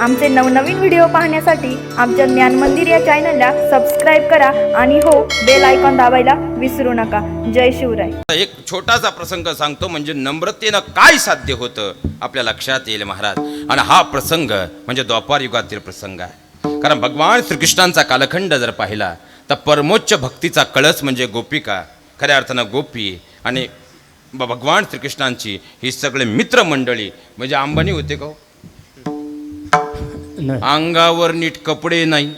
आमचे नवनवीन व्हिडिओ पाहण्यासाठी आमच्या ज्ञान मंदिर या चॅनलला सबस्क्राईब करा आणि हो बेल आयकॉन दाबायला विसरू नका. जय शिवराय. एक छोटासा प्रसंग सांगतो म्हणजे नम्रतेनं काय साध्य होतं आपल्या लक्षात येईल महाराज. आणि हा प्रसंग म्हणजे द्वापार युगातील प्रसंग आहे. कारण भगवान श्रीकृष्णांचा कालखंड जर पाहिला तर परमोच्च भक्तीचा कळस म्हणजे गोपिका. खऱ्या अर्थानं गोपी आणि भगवान श्रीकृष्णांची ही सगळे मित्रमंडळी म्हणजे अंबानी होते का हो? अंगावर नीट कपडे नाही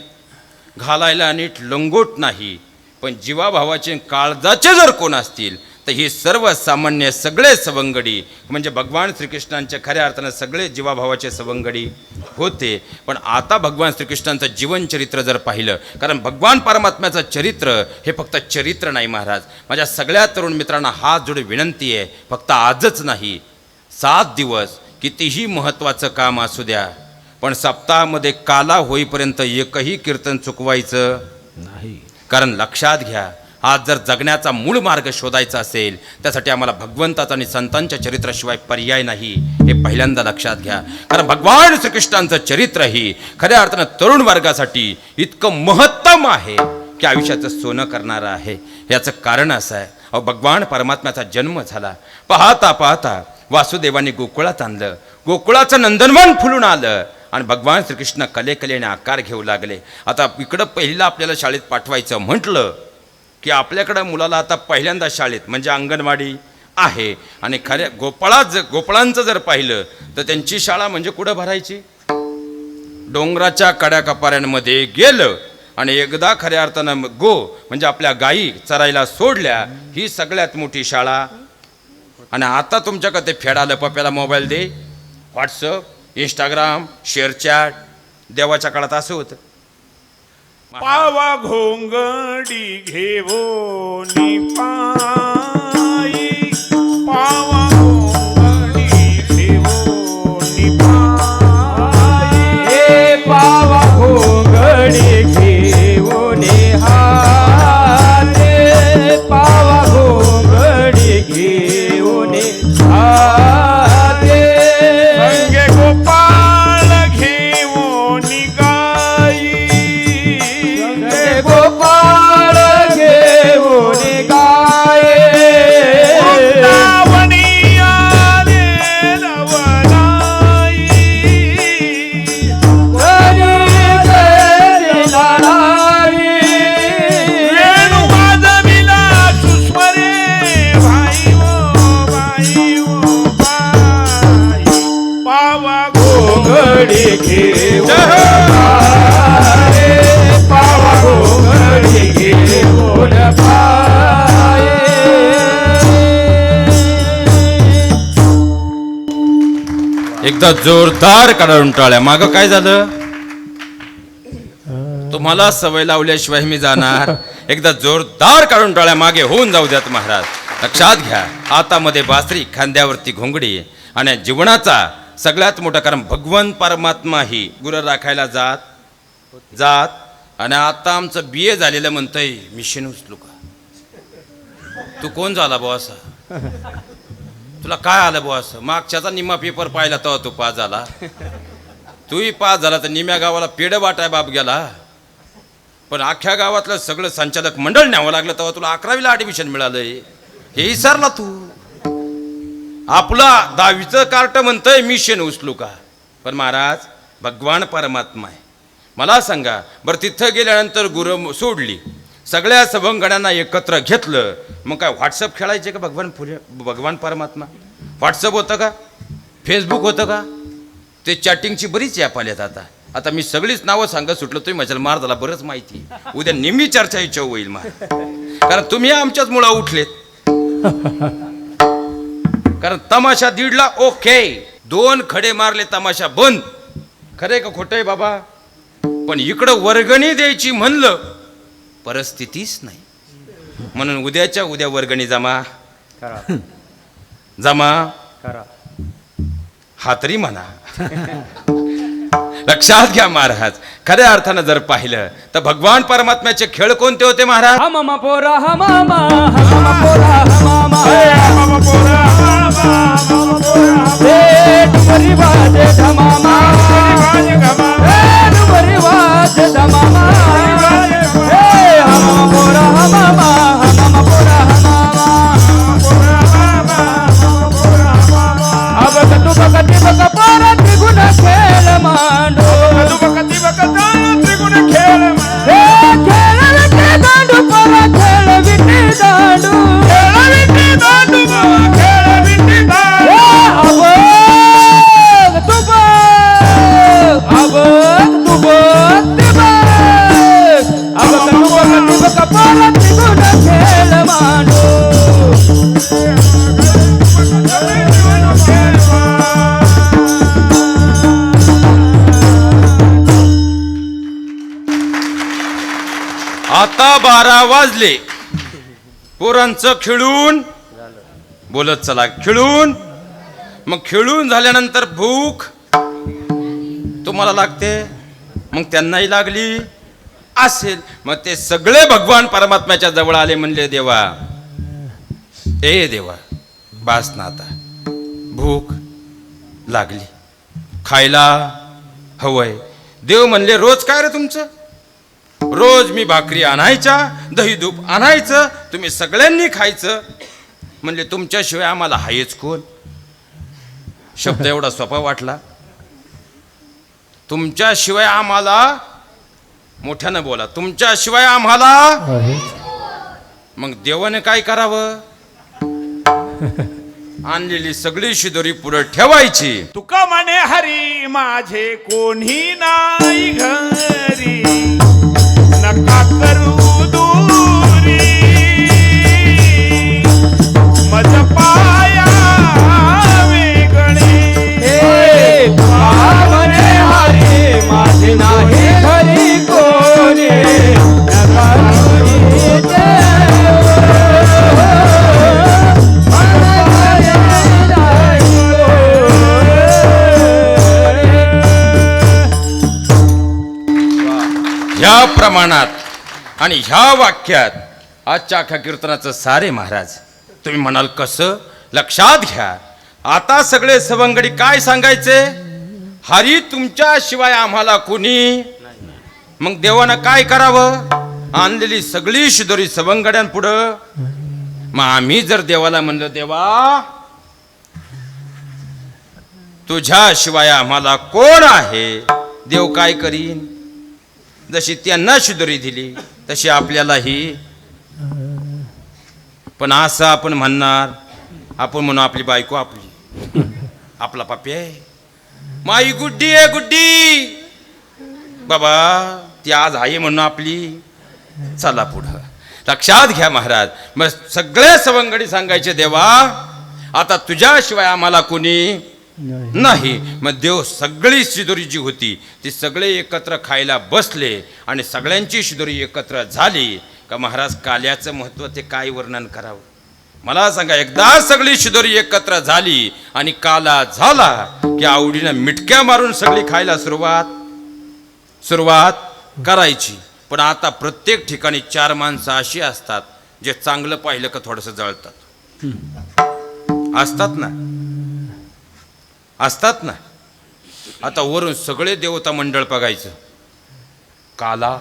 घालायला नीट लंगोट नाही पण जीवाभावाचे काळजाचे जर कोण असतील तर ही सर्वसामान्य सगळे सवंगडी म्हणजे भगवान श्रीकृष्णांच्या खऱ्या अर्थानं सगळे जीवाभावाचे सवंगडी होते. पण आता भगवान श्रीकृष्णांचं जीवनचरित्र जर पाहिलं कारण भगवान परमात्म्याचं चरित्र हे फक्त चरित्र नाही महाराज. माझ्या सगळ्या तरुण मित्रांना हात जोडून विनंती आहे फक्त आजच नाही सात दिवस कितीही महत्त्वाचं काम असू द्या पण सप्ताहामध्ये काला होईपर्यंत एकही कीर्तन चुकवायचं नाही. कारण लक्षात घ्या आज जर जगण्याचा मूळ मार्ग शोधायचा असेल त्यासाठी आम्हाला भगवंताचा आणि संतांच्या चरित्राशिवाय पर्याय नाही. हे पहिल्यांदा लक्षात घ्या. कारण भगवान श्रीकृष्णांचं चरित्र ही खऱ्या अर्थानं तरुण वर्गासाठी इतकं महत्तम आहे की आयुष्याचं सोनं करणारं आहे. याचं कारण असं आहे. अहो भगवान परमात्म्याचा जन्म झाला. पाहता पाहता वासुदेवाने गोकुळात आणलं. गोकुळाचं नंदनवन फुलून आलं. आणि भगवान श्रीकृष्ण कलेकलेने आकार घेऊ लागले. आता इकडं पहिला आपल्याला शाळेत पाठवायचं म्हटलं की आपल्याकडं मुलाला आता पहिल्यांदा शाळेत म्हणजे अंगणवाडी आहे. आणि खऱ्या गोपाळा ज गोपाळांचं जर पाहिलं तर त्यांची शाळा म्हणजे कुठं भरायची? डोंगराच्या कड्याकपाऱ्यांमध्ये गेलं आणि एकदा खऱ्या अर्थानं गो म्हणजे आपल्या गायी चरायला सोडल्या ही सगळ्यात मोठी शाळा. आणि आता तुमच्याकडे ते फेडालं पप्याला मोबाईल दे व्हॉट्सअप इंस्टाग्राम शेअरचॅट देवाच्या काळात असं होतं. पावा घोंगडी घेवो निपा एकदा जोरदार काढून टाळ्या. मागं काय झालं? तुम्हाला सवय लावल्याशिवाय मी जाणार. एकदा जोरदार काढून टाळ्या मागे होऊन जाऊ द्यात महाराज. लक्षात घ्या हातामध्ये बासरी खांद्यावरती घोंगडी आणि जीवनाचा सगळ्यात मोठा कारण भगवान परमात्मा ही गुरु राखायला जात जात आणि आता आमचं बी ए झालेलं म्हणतंय मिशन उचलू का तू कोण झाला बुवा असा? तुला काय आलं बुवा असं? मागच्याचा निम्मा पेपर पाहिला तेव्हा तू पास झाला. तूही पास झाला तर निम्या गावाला पेड वाटाय बाप गेला. पण अख्ख्या गावातलं सगळं संचालक मंडळ न्यावं लागलं तेव्हा तुला अकरावीला ॲडमिशन मिळालंय. हे विसरला तू. आपला दहावीचं कार्ट म्हणतंय मिशन उचलू का? पण महाराज भगवान परमात्मा आहे. मला सांगा बरं तिथं गेल्यानंतर गुरु सोडली. सगळ्या सभंगणांना एकत्र घेतलं मग काय व्हॉट्सअप खेळायचे का भगवान फुले भगवान परमात्मा? व्हॉट्सअप होतं का? फेसबुक होतं का? ते चॅटिंगची बरीच ॲप आल्यात आता. आता मी सगळीच नावं सांगत सुटलो तुम्ही माझ्या मारदाला बरंच माहिती उद्या नेहमी चर्चा इच्छा होईल मला. कारण तुम्ही आमच्याच मुळा उठलेत. कारण तमाशा दीडला ओके. दोन खडे मारले तमाशा बंद. खरे का खोटं आहे बाबा? पण इकडं वर्गणी द्यायची म्हणलं परिस्थितीच नाही. म्हणून उद्याच्या उद्या वर्गणी जमा. करा. जमा. करा. हातरी म्हणा. लक्षात घ्या महाराज खऱ्या अर्थानं जर पाहिलं तर भगवान परमात्म्याचे खेळ कोणते होते महाराज? हमामा पोरा हमामा हमामा पोरा पोरा धमामा. डुमरी धमामा. खेल मांडो कदुब कदुब कदा त्रिगुण खेल वाजले. पोरांचं खेळून बोलत चला खेळून. मग खेळून झाल्यानंतर भूक तुम्हाला लागते? मग त्यांनाही लागली. असेल. मग ते सगळे भगवान परमात्म्याच्या जवळ आले म्हणले देवा ए देवा बास ना आता. भूक लागली. खायला हवंय. देव म्हणले रोज काय रे तुमचं? रोज मी भाकरी आणायच्या दही दूप आणायचं तुम्ही सगळ्यांनी खायचं. म्हणले तुमच्याशिवाय आम्हाला हायच कोण? शब्द एवढा सोपा वाटला. तुमच्याशिवाय आम्हाला मोठ्यानं बोला तुमच्याशिवाय आम्हाला मग देवाने काय करावं? आणलेली सगळी शिदोरी पुढे ठेवायची. तुका म्हणे हरी माझे कोणी नाही घरी. नका करू ह्या प्रमाणात आणि ह्या वाक्यात आजच्या अख्या कीर्तनाचं सारे महाराज तुम्ही म्हणाल कसं? लक्षात घ्या. आता सगळे सवंगडी काय सांगायचे? हरी तुमच्या शिवाय आम्हाला कोणी मग देवानं काय करावं? आणलेली सगळी शिदोरी सवंगड्यांपुढं. मग आम्ही जर देवाला म्हणलं देवा तुझ्याशिवाय आम्हाला कोण आहे? देव काय करीन? जशी त्यांना शिदोरी दिली तशी आपल्यालाही. पण असं आपण म्हणणार आपण म्हणू आपली बायको आपली. आपला पापी आहे. माई गुड्डी आहे गुड्डी. बाबा ती आज आहे म्हणून आपली. चला पुढं. लक्षात घ्या महाराज. मग सगळे सवंगडी सांगायचे देवा आता तुझ्याशिवाय आम्हाला कोणी नाही. मग देव सगळी शिदोरी जी होती ती सगळे एकत्र खायला बसले आणि सगळ्यांची शिदोरी एकत्र झाली. का महाराज काल्याचं महत्त्व ते काय वर्णन करावं? मला सांगा एकदा सगळी शिदोरी एकत्र झाली आणि काला झाला की आवडीनं मिटक्या मारून सगळी खायला सुरुवात? सुरुवात करायची. पण आता प्रत्येक ठिकाणी चार माणसं अशी असतात जे चांगलं पाहिलं का थोडंसं जळतात. असतात ना? असतात ना. आता वरून सगळे देवता मंडळ बघायचं. काला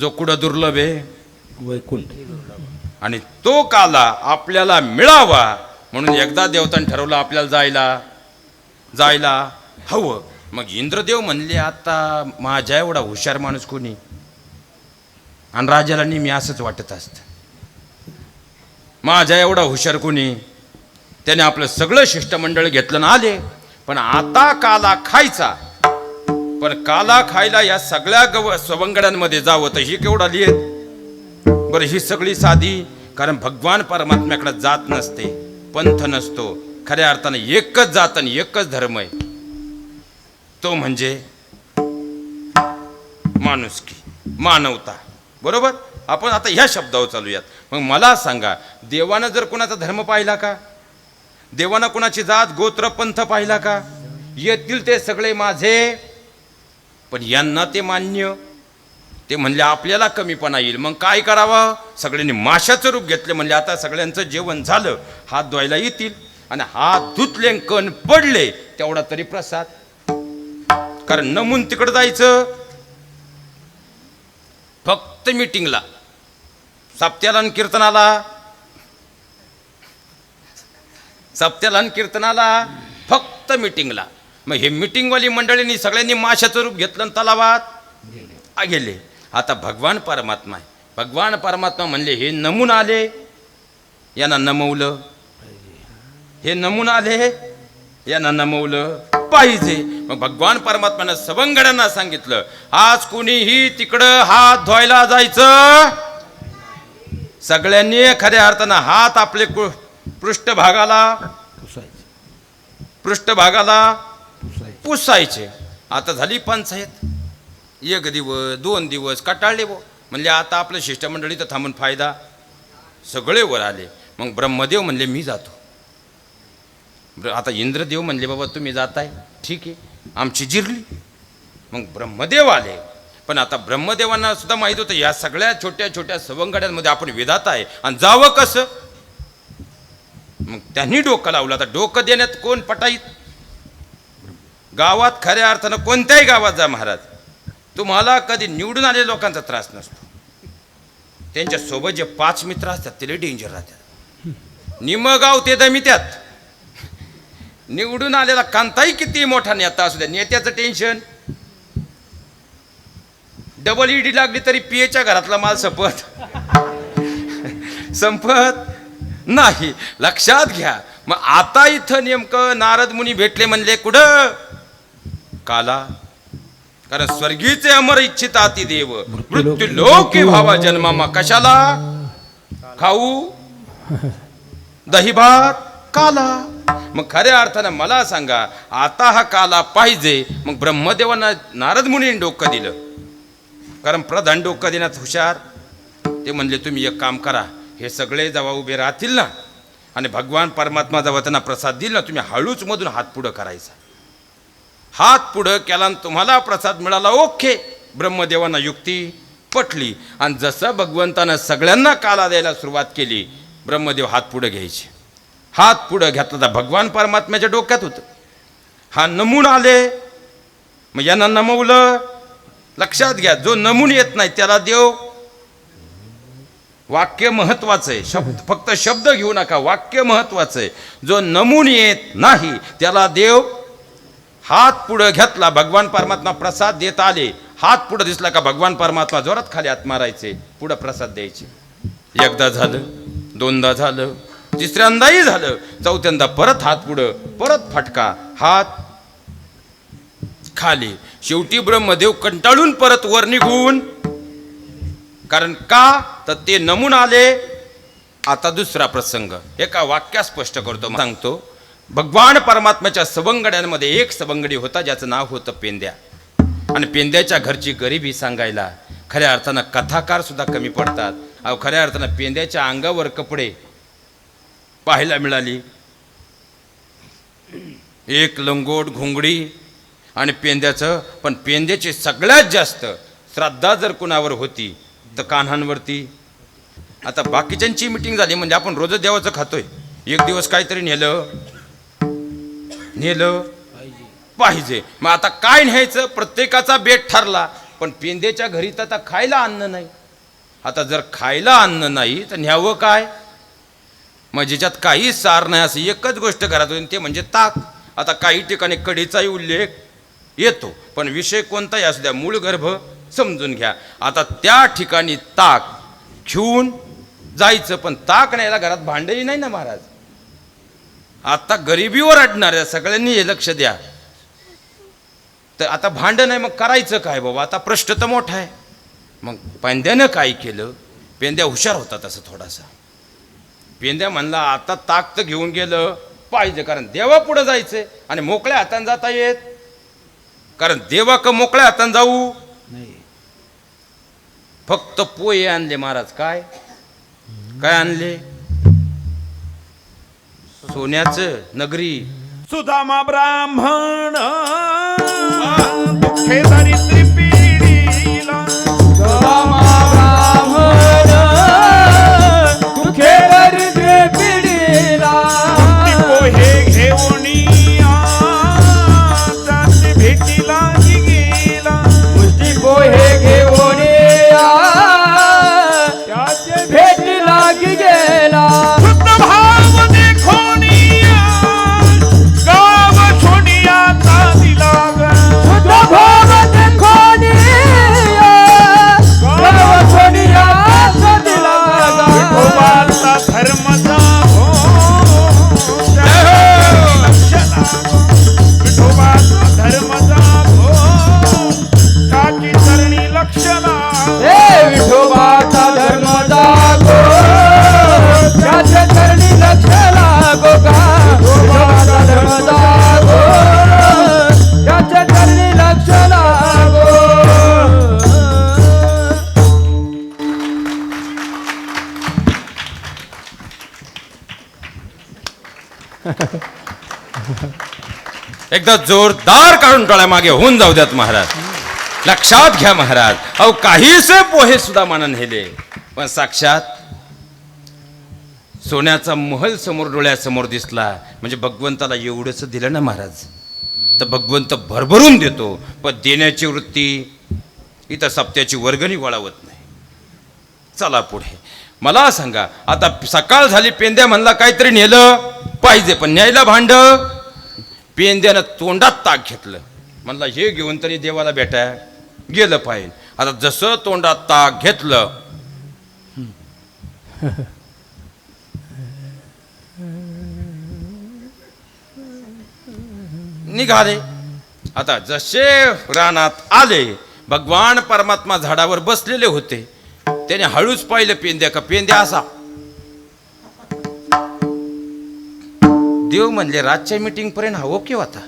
जो कुठं दुर्लभ आहे वैकुंठ. आणि तो काला आपल्याला मिळावा म्हणून एकदा देवताने ठरवलं आपल्याला जायला जायला हवं. मग इंद्रदेव म्हणले आता माझ्या एवढा हुशार माणूस कोणी? आणि राजाला नेहमी असंच वाटत असतं. माझ्या एवढा हुशार कोणी? त्याने आपलं सगळं शिष्टमंडळ घेतलं ना आले. पण आता काला खायचा. पण काला खायला या सगळ्या गव सवंगड्यांमध्ये जावं तर ही केवढा लिहित बरं ही सगळी साधी कारण भगवान परमात्म्याकडे जात नसते पंथ नसतो खऱ्या अर्थानं एकच जात आणि एकच धर्म आहे. तो म्हणजे माणुसकी मानवता. बरोबर? आपण आता ह्या शब्दावर चालूयात. मग मला सांगा देवानं जर कोणाचा धर्म पाहिला का? देवानं कुणाची जात गोत्र पंथ पाहिला का? येतील ते सगळे माझे. पण यांना ते मान्य. ते म्हणले आपल्याला कमीपणा येईल. मग काय करावं? सगळ्यांनी माशाचं रूप घेतले. म्हणजे आता सगळ्यांचं जेवण झालं. हात धुवायला येतील. आणि हात धुतले कण पडले. तेवढा तरी प्रसाद. कारण नमून तिकडं जायचं. फक्त मीटिंगला साप्त्याला आणि कीर्तनाला. सप्त्याला आणि कीर्तनाला फक्त मीटिंगला मग हे मीटिंगवाली मंडळींनी सगळ्यांनी माशाचं रूप घेतलं आणि तलावात? गेले. आता भगवान परमात्मा आहे. भगवान परमात्मा म्हणले हे नमून आले. यांना नमवलं. हे नमून आले. यांना नमवलं. पाहिजे. मग भगवान परमात्म्यानं सवंगड्यांना सांगितलं आज कुणीही तिकडं हात धुवायला जायचं? सगळ्यांनी खऱ्या अर्थानं हात आपले पृष्ठभागाला पृष्ठभागाला पुसायचे. आता झाली पंचायत. एक दिवस दोन दिवस कटाळले बो म्हणले आता आपलं शिष्टमंडळी तर थांबून फायदा. सगळे वर आले. मग ब्रह्मदेव म्हणले मी जातो. आता इंद्रदेव म्हणले बाबा तुम्ही जाताय. ठीक आहे. आमची जिरली. मग ब्रह्मदेव आले. पण आता ब्रह्मदेवांना सुद्धा माहीत होतं या सगळ्या छोट्या छोट्या सवंगड्यांमध्ये आपण विधात आहे. आणि जावं कसं? मग त्यांनी डोकं लावलं. आता डोकं देण्यात कोण पटाईत गावात खऱ्या अर्थानं कोणत्याही गावात जा महाराज. तुम्हाला कधी निवडून आलेल्या लोकांचा त्रास नसतो. त्यांच्यासोबत जे पाच मित्र असतात ते डेंजर राहतात. निमगाव ते दमित्यात. निवडून आलेला कांताही किती मोठा नेता असू द्या नेत्याचं टेन्शन डबल ईडी लागली तरी पीएच्या घरातला माल संपत. संपत. नाही. लक्षात घ्या. मग आता इथं नेमकं नारद मुनी भेटले म्हणले कुठं? काला. कारण स्वर्गीचे अमर इच्छिता ती देव मृत्यू लोके भावा जन्मामा. कशाला? खाऊ. दही भात काला. मग खऱ्या अर्थानं मला सांगा आता हा काला पाहिजे. मग ब्रह्मदेवांना नारद मुनीने डोकं दिलं. कारण प्रधान डोकं देण्यात हुशार. ते म्हणले तुम्ही एक काम करा. हे सगळे जेव्हा उभे राहतील ना आणि भगवान परमात्मा जेव्हा त्यांना प्रसाद दिला ना तुम्ही हळूच मधून हात पुढं करायचा. हात पुढं केला आणि तुम्हाला प्रसाद मिळाला ओके. ब्रह्मदेवांना युक्ती पटली. आणि जसं भगवंतानं सगळ्यांना काला द्यायला सुरुवात केली ब्रह्मदेव हात पुढं घ्यायचे. हात पुढं घेतला तर भगवान परमात्म्याच्या डोक्यात होतं. हा नमून आले. मग यांना नमवलं. लक्षात घ्या जो नमून येत नाही त्याला देव वाक्य महत्वाचं आहे. शब्द फक्त शब्द घेऊ नका. वाक्य महत्वाचं आहे. जो नमून येत नाही त्याला देव हात पुढं घेतला. भगवान परमात्मा प्रसाद देत आले. हात पुढं दिसला का भगवान परमात्मा जोरात खाली हात मारायचे. पुढं प्रसाद द्यायचे. एकदा झालं दोनदा झालं तिसऱ्यांदाही झालं. चौथ्यांदा परत हात पुढं परत फटका हात खाली. शेवटी ब्रह्मदेव कंटाळून परत वर निघून कारण का? तर ते नमून आले. आता दुसरा प्रसंग. एका वाक्यात स्पष्ट करतो. सांगतो. भगवान परमात्म्याच्या सवंगड्यांमध्ये एक सवंगडी होता ज्याचं नाव होतं पेंद्या. आणि पेंद्याच्या घरची गरिबी सांगायला खऱ्या अर्थानं कथाकार सुद्धा कमी पडतात. अहो खऱ्या अर्थानं पेंद्याच्या अंगावर कपडे पाहायला मिळाली. एक लंगोट घोंगडी आणि पेंद्याचं पण पेंद्याची सगळ्यात जास्त श्रद्धा जर कुणावर होती तर कान्हांवरती. आता बाकीच्यांची मिटिंग झाली म्हणजे आपण रोजच देवाचं खातोय. एक दिवस काहीतरी नेलं. नेलं. पाहिजे. मग आता काय न्यायचं? प्रत्येकाचा बेट ठरला. पण पेंदेच्या घरी तर आता खायला अन्न नाही. आता जर खायला अन्न नाही तर न्यावं काय? मग ज्याच्यात काही सार नाही असं एकच गोष्ट करत होती ते म्हणजे ताक. आता काही ठिकाणी कडीचाही उल्लेख येतो. पण विषय कोणताही असू द्या मूळ गर्भ समजून घ्या. आता त्या ठिकाणी ताक घेऊन जायचं पण ताक न्यायला घरात भांडही नाही ना महाराज? आता गरिबीवर अडणाऱ्या सगळ्यांनी हे लक्ष द्या. तर आता भांडं नाही मग करायचं काय बाबा? आता प्रश्न तर मोठा आहे. मग पेंद्यानं काय केलं? पेंद्या हुशार होता तसं थोडासा. पेंद्या म्हणला आता ताक तर घेऊन गेलं पाहिजे कारण देवा पुढं जायचंय. आणि मोकळ्या हातानं जाता येत. कारण देवा का मोकळ्या हातानं जाऊ फक्त पोहे आणले महाराज. काय? काय आणले? सोन्याचं नगरी. सुदामा ब्राह्मण. दुःखे दारिद्र्य एकदा जोरदार काढून टाळ्या मागे होऊन जाऊ द्यात महाराज. लक्षात घ्या महाराज. अहो काहीसे पोहे सुद्धा माना नेले पण साक्षात सोन्याचा महल समोर डोळ्यासमोर दिसला म्हणजे भगवंताला एवढंच दिलं ना महाराज. तर भगवंत भरभरून देतो पण देण्याची वृत्ती इथं सप्त्याची वर्गणी वळावत नाही. चला पुढे. मला सांगा आता सकाळ झाली पेंद्या म्हणला काहीतरी नेलं? पाहिजे पण न्यायला भांड. पेंद्यानं तोंडात ताक घेतलं. म्हणला हे घेऊन तरी देवाला भेटाय गेलं पाहिजे. आता जसं तोंडात ताक घेतलं निघाले. आता जसे रानात आले भगवान परमात्मा झाडावर बसलेले होते. त्याने हळूच पाहिलं पेंद्या का पेंद्या असा देव म्हणले रातच्या मीटिंग पर्यंत हा ओके होता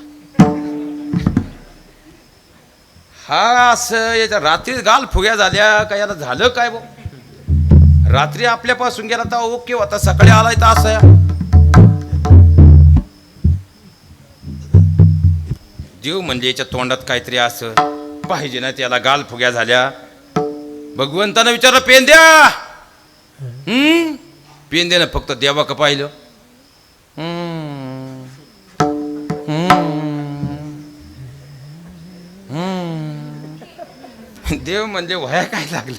हा असं याच्या रात्री गाल फुग्या झाल्या का याला झालं काय बो? रात्री आपल्यापासून गेला तर ओके होता सकाळी आलाय तर असं. देव म्हणजे याच्या तोंडात काहीतरी असं. पाहिजे ना त्याला गाल फुग्या झाल्या. भगवंतानं विचारलं पेंद्या! हम्म पेंद्यानं फक्त देवा का पाहिलं? देव म्हणजे वया काय लागलं?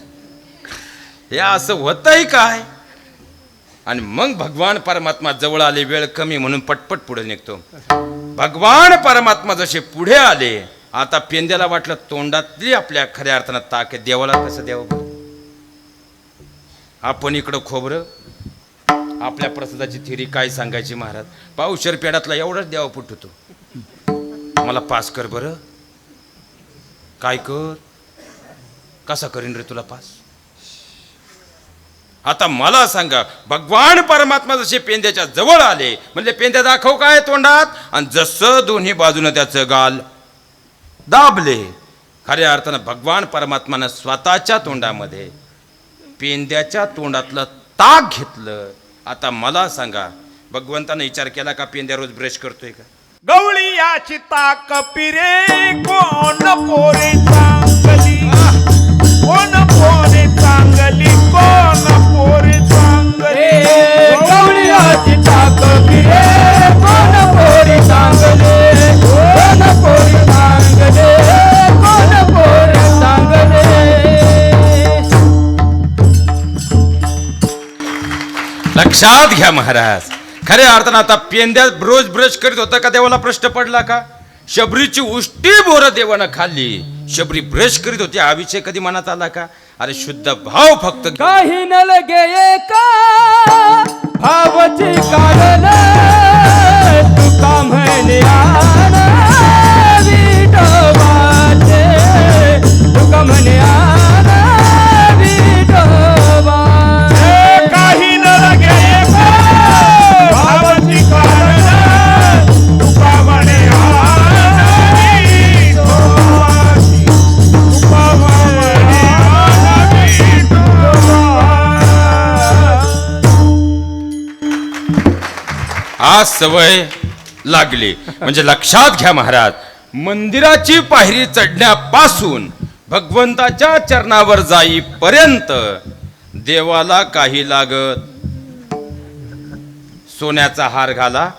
हे असं होतही काय? आणि मग भगवान परमात्मा जवळ आले वेळ कमी म्हणून पटपट पुढे निघतो. भगवान परमात्मा जसे पुढे आले आता पेंद्याला वाटलं तोंडातली आपल्या खऱ्या अर्थानं ताक आहे. देवाला कसं द्यावं आपण इकडं खोबरं आपल्या प्रसादाची थिरी काय सांगायची महाराज? पाऊशर पेडातला एवढाच द्यावा फुट होतो. मला पास कर बरं. काय कर? कसा करीन रे तुला पास? आता मला सांगा भगवान परमात्मा जसे पेंद्याच्या जवळ आले म्हणजे पेंद्या दाखव काय तोंडात? आणि जसं दोन्ही बाजूनं त्याचं गाल दाबले खऱ्या अर्थानं भगवान परमात्मानं स्वतःच्या तोंडामध्ये पेंद्याच्या तोंडातलं ताक घेतलं. आता मला सांगा भगवंतानं विचार केला का पेंद्या रोज ब्रश करतोय का? गवळी याची ताक पिरे कोण पोरे कोण पोरे चांगली कोण पोरे चांगली? गवळीयाची टाक फिरे कोण पोरी चांगले? कोण पोरी चांगले कोण पोरी चांगले? लक्षात घ्या महाराज. खऱ्या अर्थानं आता पेंद्या रोज ब्रश करीत होता का देवाला प्रश्न पडला का? शबरीची उष्टी बोरं देवानं खाल्ली. शबरी ब्रश करीत होती. हा विषय कधी मनात आला का? अरे शुद्ध भाव फक्त काही न लगे एका भावची कारण तुका म्हणे आण विठोबाचे तुका म्हणे सवय लागली. म्हणजे लक्षात घ्या महाराज मंदिराची पायरी चढण्यापासून भगवंताच्या चरणावर जाईपर्यंत देवाला काही लागत. सोन्याचा हार घाला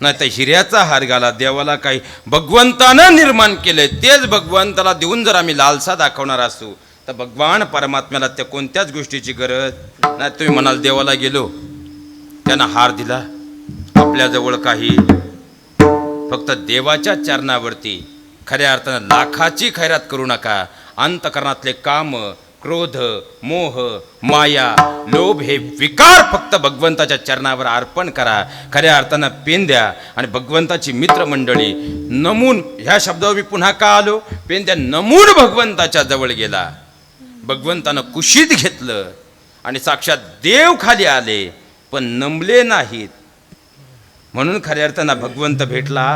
नाही तर हिऱ्याचा हार घाला देवाला काही भगवंतानं निर्माण केलंय तेच भगवंताला देऊन जर आम्ही लालसा दाखवणार असू तर भगवान परमात्म्याला त्या कोणत्याच गोष्टीची गरज नाही तुम्ही म्हणाल देवाला गेलो. त्यांना हार दिला. आपल्याजवळ काही फक्त देवाच्या चरणावरती खऱ्या अर्थानं लाखाची खैरात करू नका. अंतकरणातले काम क्रोध मोह माया लोभ हे विकार फक्त भगवंताच्या चरणावर अर्पण करा. खऱ्या अर्थानं पेंद्या आणि भगवंताची मित्रमंडळी नमून ह्या शब्दावर मी पुन्हा का आलो? पेंद्या नमून भगवंताच्या जवळ गेला. भगवंतानं कुशीत घेतलं आणि साक्षात देव खाली आले. पण नमले नाहीत. म्हणून खऱ्या अर्थानं भगवंत भेटला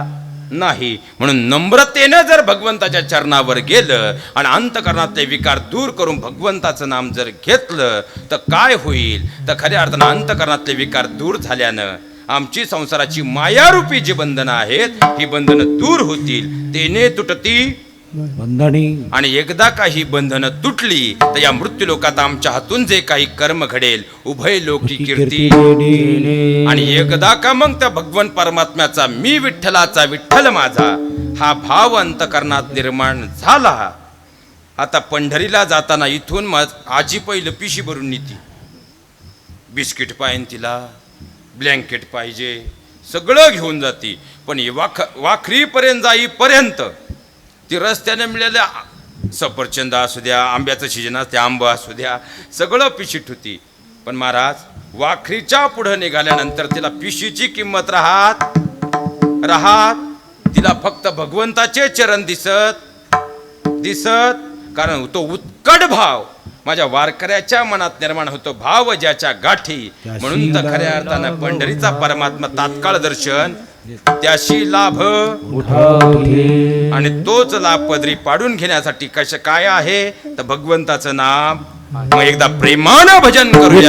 नाही. म्हणून नम्रतेनं जर भगवंताच्या चरणावर गेलं आणि अंतकरणातले विकार दूर करून भगवंताचं नाम जर घेतलं तर काय होईल? तर खऱ्या अर्थानं अंतकरणातले विकार दूर झाल्यानं आमची संसाराची मायारूपी जी बंधनं आहेत ही बंधनं दूर होतील. तेने तुटती बंधनी. आणि एकदा काही बंधनं तुटली तर या मृत्यू लोकात आमच्या हातून जे काही कर्म घडेल उभय लोकी कीर्ती. आणि एकदा का मग त्या भगवन परमात्म्याचा मी विठ्ठलाचा विठ्ठल माझा हा भाव अंतकरणात निर्माण झाला. आता पंढरीला जाताना इथून मग आजी पहिलं पिशी भरून नेती. बिस्किट पाहिजे तिला ब्लँकेट पाहिजे सगळं घेऊन जाती. पण वाख वाखरीपर्यंत जाईपर्यंत ती रस्त्याने मिळाल्या. सफरचंद असू द्या आंब्याचं सीजन असते आंबा असू द्या सगळं पिशीट होती. पण महाराज वाखरीच्या पुढं निघाल्यानंतर तिला पिशीची किंमत राहत राहत तिला फक्त भगवंताचे चरण दिसत दिसत कारण तो उत्कट भाव माझ्या वारकऱ्याच्या मनात निर्माण होतो. भाव ज्याच्या गाठी. म्हणून तर खऱ्या अर्थानं पंढरीचा परमात्मा तात्काळ दर्शन त्याशी लाभ आणि तोच लाभ पदरी पाडून घेण्यासाठी कश काय आहे? तर भगवंताचं नाम. मग एकदा प्रेमानं भजन करूया.